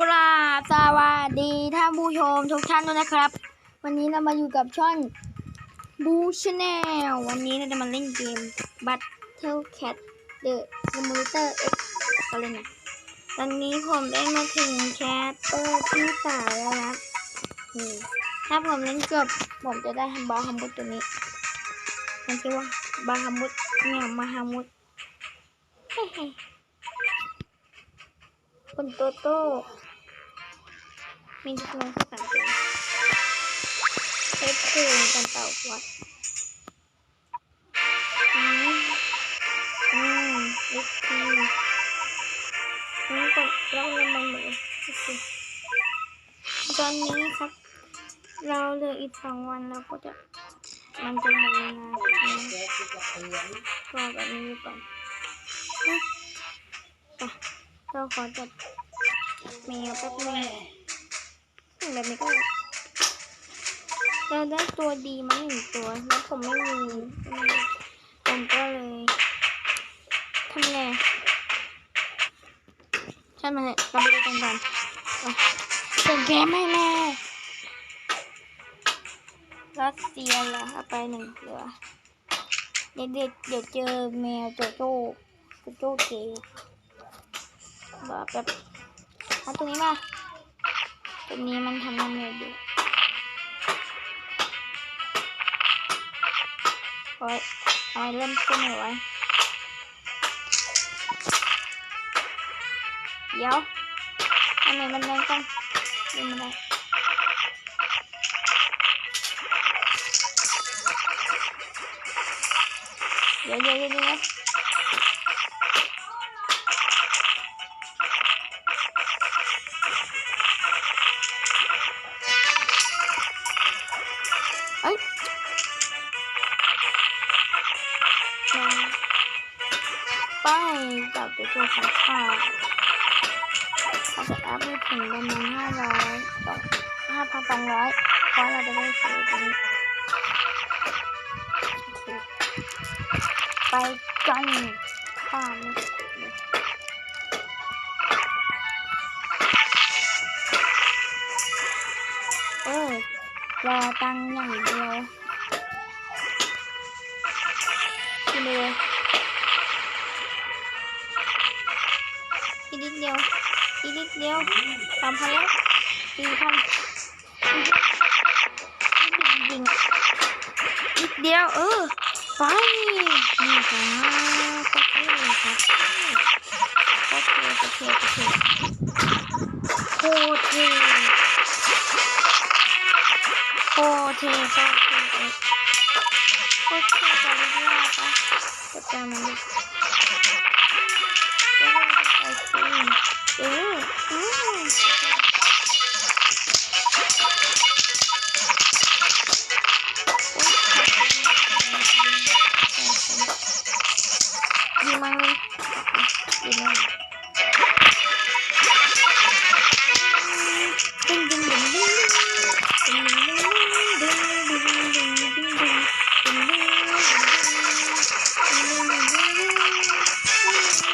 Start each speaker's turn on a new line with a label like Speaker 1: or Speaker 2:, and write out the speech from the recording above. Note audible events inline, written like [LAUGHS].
Speaker 1: กราบสวัสดีท่านผู้ชมทุกท่านด้วยนะครับ วันนี้เรามาอยู่กับช่องบูชแนลวันนี้เราจะมาเล่นเกม Battle Cat The Simulator X ก็เล่นนะตอนนี้ผมได้มาถึงแคสเปอร์ที่สามแล้วนะนี่ถ้าผมเล่นจบผมจะได้บาฮามุดตัวนี้มันชื่อว่าบาฮามุดเนี่ยมาฮามุด คุณโตโต้มีทุกคนที่สั่งซื้อเช็คคือกันเต่าวัดอืมอืมเอ็กซ์ทีนี่ก็เราเล่นบางหนูโอเคตอนนี้ครับ เราเหลืออีกสองวันเราก็จะมันจะหมดเวลาก็แบบนี้ก่อน เราขอจัดแมวแป๊บนึงแบบนี้ก็เราได้ตัวดีมาหนึ่งตัว แล้วผมไม่มีผมก็เลยทำไงใช่ไหมเนี่ยเราไปดูกันก่อนอะเปิดเกมให้แม่รัสเซียเหรอเอาไปหนึ่งเหลือเดี๋ยวเดี๋ยวเดี๋ยวเจอแมวโจโจ้โจโจ้เก แบบแบบเอาตัวนี้มาตัวนี้มันทำน้ำเนยอยู่โอ้ยทำไมเริ่มขึ้นไม่ไหวเดี๋ยวทำไมมันเดินกันเดินมาได้เดี๋ยวเดี๋ยวเดี๋ยว มาไปจับตัวตัวของข้าเขาจะอัพไปถึงประมาณห้าร้อยสองห้าพันสองร้อยเพราะเราจะได้ซื้อตรงนี้ไปกันข้ามเออรอตังอย่างเดียว นิดเดียวอีกนิดเดียวสามพันแล้วสี่พันจริงนิดเดียว เออ ไปนี่ครับโอเคครับโอเคโอเคโอเคโคเท่โคเท่โคเท่โคเท่กันเลยว่าปะจัดการมันดิ Thank [LAUGHS] you.